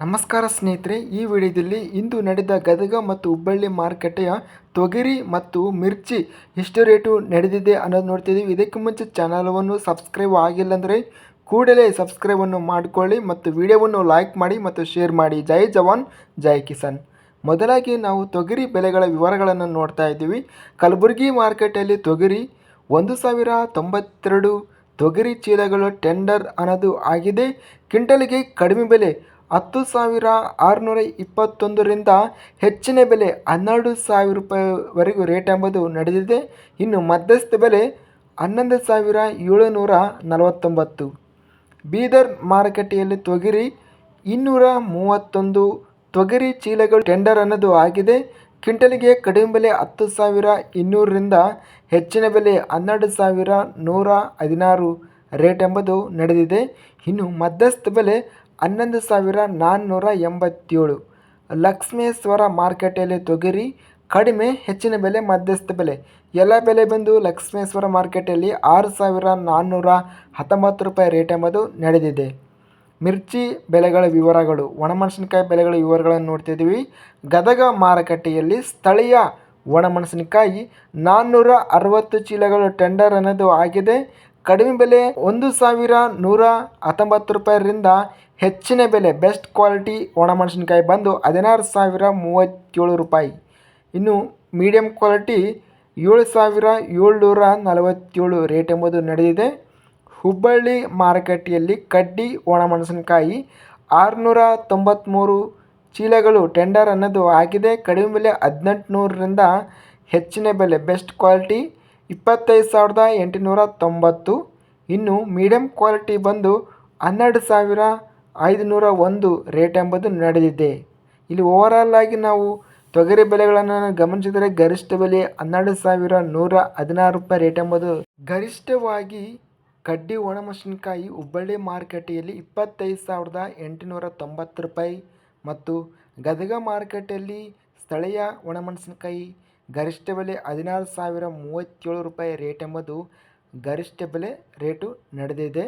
ನಮಸ್ಕಾರ ಸ್ನೇಹಿತರೆ, ಈ ವಿಡಿಯೋದಲ್ಲಿ ಇಂದು ನಡೆದ ಗದಗ ಮತ್ತು ಹುಬ್ಬಳ್ಳಿ ಮಾರುಕಟ್ಟೆಯ ತೊಗರಿ ಮತ್ತು ಮಿರ್ಚಿ ಎಷ್ಟು ರೇಟು ನಡೆದಿದೆ ಅನ್ನೋದು ನೋಡ್ತಿದ್ದೀವಿ. ಇದಕ್ಕೆ ಮುಂಚೆ ಚಾನಲವನ್ನು ಸಬ್ಸ್ಕ್ರೈಬ್ ಆಗಿಲ್ಲ ಅಂದರೆ ಕೂಡಲೇ ಸಬ್ಸ್ಕ್ರೈಬನ್ನು ಮಾಡಿಕೊಳ್ಳಿ ಮತ್ತು ವಿಡಿಯೋವನ್ನು ಲೈಕ್ ಮಾಡಿ ಮತ್ತು ಶೇರ್ ಮಾಡಿ. ಜೈ ಜವಾನ್, ಜೈ ಕಿಸಾನ್. ಮೊದಲಾಗಿ ನಾವು ತೊಗರಿ ಬೆಲೆಗಳ ವಿವರಗಳನ್ನು ನೋಡ್ತಾ ಇದ್ದೀವಿ. ಕಲಬುರಗಿ ಮಾರ್ಕೆಟಲ್ಲಿ ತೊಗರಿ ಒಂದು ಸಾವಿರ ತೊಂಬತ್ತೆರಡು, ತೊಗರಿ ಚೀಲಗಳು ಟೆಂಡರ್ ಅನ್ನೋದು ಆಗಿದೆ. ಕ್ವಿಂಟಲ್ಗೆ ಕಡಿಮೆ ಬೆಲೆ ಹತ್ತು ಸಾವಿರ ಆರುನೂರ ಇಪ್ಪತ್ತೊಂದರಿಂದ ಹೆಚ್ಚಿನ ಬೆಲೆ ಹನ್ನೆರಡು ಸಾವಿರ ರೂಪಾಯಿವರೆಗೂ ರೇಟ್ ಎಂಬುದು ನಡೆದಿದೆ. ಇನ್ನು ಮಧ್ಯಸ್ಥ ಬೆಲೆ ಹನ್ನೊಂದು ಸಾವಿರ ಏಳುನೂರ ನಲವತ್ತೊಂಬತ್ತು. ಬೀದರ್ ಮಾರುಕಟ್ಟೆಯಲ್ಲಿ ತೊಗರಿ ಇನ್ನೂರ ಮೂವತ್ತೊಂದು. ತೊಗರಿ ಚೀಲಗಳು ಟೆಂಡರ್ ಅನ್ನೋದು ಆಗಿದೆ. ಕ್ವಿಂಟಲ್ಗೆ ಕಡಿಮೆ ಬೆಲೆ ಹತ್ತು ಸಾವಿರ ಇನ್ನೂರರಿಂದ ಹೆಚ್ಚಿನ ಬೆಲೆ ಹನ್ನೆರಡು ಸಾವಿರ ನೂರ ಹದಿನಾರು ರೇಟ್ ಎಂಬುದು ನಡೆದಿದೆ. ಇನ್ನು ಮಧ್ಯಸ್ಥ ಬೆಲೆ ಹನ್ನೊಂದು ಸಾವಿರ ನಾನ್ನೂರ ಎಂಬತ್ತೇಳು. ಲಕ್ಷ್ಮೇಶ್ವರ ಮಾರ್ಕೆಟಲ್ಲಿ ತೊಗರಿ, ಕಡಿಮೆ, ಹೆಚ್ಚಿನ ಬೆಲೆ, ಮಧ್ಯಸ್ಥ ಬೆಲೆ. ಎಲ್ಲ ಬೆಲೆ ಬಂದು ಲಕ್ಷ್ಮೇಶ್ವರ ಮಾರ್ಕೆಟಲ್ಲಿ ಆರು ಸಾವಿರ ನಾನ್ನೂರ ಹತ್ತೊಂಬತ್ತು ರೂಪಾಯಿ ರೇಟ್ ಎಂಬುದು ನಡೆದಿದೆ. ಮಿರ್ಚಿ ಬೆಲೆಗಳ ವಿವರಗಳು. ಒಣಮೆಣಸಿನಕಾಯಿ ಬೆಲೆಗಳ ವಿವರಗಳನ್ನು ನೋಡ್ತಿದ್ದೀವಿ. ಗದಗ ಮಾರುಕಟ್ಟೆಯಲ್ಲಿ ಸ್ಥಳೀಯ ಒಣಮೆಣಸಿನಕಾಯಿ ನಾನ್ನೂರ ಅರವತ್ತು ಚೀಲಗಳು ಟೆಂಡರ್ ಅನ್ನೋದು ಆಗಿದೆ. ಕಡಿಮೆ ಬೆಲೆ ಒಂದು ಸಾವಿರ ನೂರ ಹತ್ತೊಂಬತ್ತು ರೂಪಾಯಿರಿಂದ ಹೆಚ್ಚಿನ ಬೆಲೆ, ಬೆಸ್ಟ್ ಕ್ವಾಲಿಟಿ ಒಣಮೆಣಸಿನಕಾಯಿ ಬಂದು ಹದಿನಾರು ಸಾವಿರ ಮೂವತ್ತೇಳು ರೂಪಾಯಿ. ಇನ್ನು ಮೀಡಿಯಮ್ ಕ್ವಾಲಿಟಿ ಏಳು ಸಾವಿರ ಏಳ್ನೂರ ನಲವತ್ತೇಳು ರೇಟ್ ಎಂಬುದು ನಡೆದಿದೆ. ಹುಬ್ಬಳ್ಳಿ ಮಾರುಕಟ್ಟೆಯಲ್ಲಿ ಕಡ್ಡಿ ಒಣಮೆಣಸಿನಕಾಯಿ ಆರುನೂರ ತೊಂಬತ್ತ್ಮೂರು ಚೀಲಗಳು ಟೆಂಡರ್ ಅನ್ನೋದು ಆಗಿದೆ. ಕಡಿಮೆ ಬೆಲೆ ಹದಿನೆಂಟುನೂರರಿಂದ ಹೆಚ್ಚಿನ ಬೆಲೆ, ಬೆಸ್ಟ್ ಕ್ವಾಲಿಟಿ ಇಪ್ಪತ್ತೈದು ಸಾವಿರದ ಎಂಟುನೂರ ತೊಂಬತ್ತು. ಇನ್ನು ಮೀಡಿಯಮ್ ಕ್ವಾಲಿಟಿ ಬಂದು ಹನ್ನೆರಡು ಸಾವಿರ ಐದುನೂರ ಒಂದು ರೇಟ್ ಎಂಬುದು ನಡೆದಿದೆ. ಇಲ್ಲಿ ಓವರಾಲ್ ಆಗಿ ನಾವು ತೊಗರಿ ಬೆಲೆಗಳನ್ನು ಗಮನಿಸಿದರೆ ಗರಿಷ್ಠ ಬೆಲೆ ಹನ್ನೆರಡು ಸಾವಿರ ನೂರ ಹದಿನಾರು ರೂಪಾಯಿ ರೇಟ್ ಎಂಬುದು ಗರಿಷ್ಠವಾಗಿ ಕಡ್ಡಿ, ಒಣಮೆಣಸಿನಕಾಯಿ, ಹುಬ್ಬಳ್ಳಿ ಮಾರುಕಟ್ಟೆಯಲ್ಲಿ ಇಪ್ಪತ್ತೈದು ಸಾವಿರದ ಎಂಟುನೂರ ತೊಂಬತ್ತು ರೂಪಾಯಿ ಮತ್ತು ಗದಗ ಮಾರುಕಟ್ಟೆಯಲ್ಲಿ ಸ್ಥಳೀಯ ಒಣಮೆಣಸಿನಕಾಯಿ ಗರಿಷ್ಠ ಬೆಲೆ ಹದಿನಾರು ಸಾವಿರ ಮೂವತ್ತೇಳು ರೂಪಾಯಿ ರೇಟ್ ಎಂಬುದು ಗರಿಷ್ಠ ಬೆಲೆ ರೇಟು ನಡೆದಿದೆ.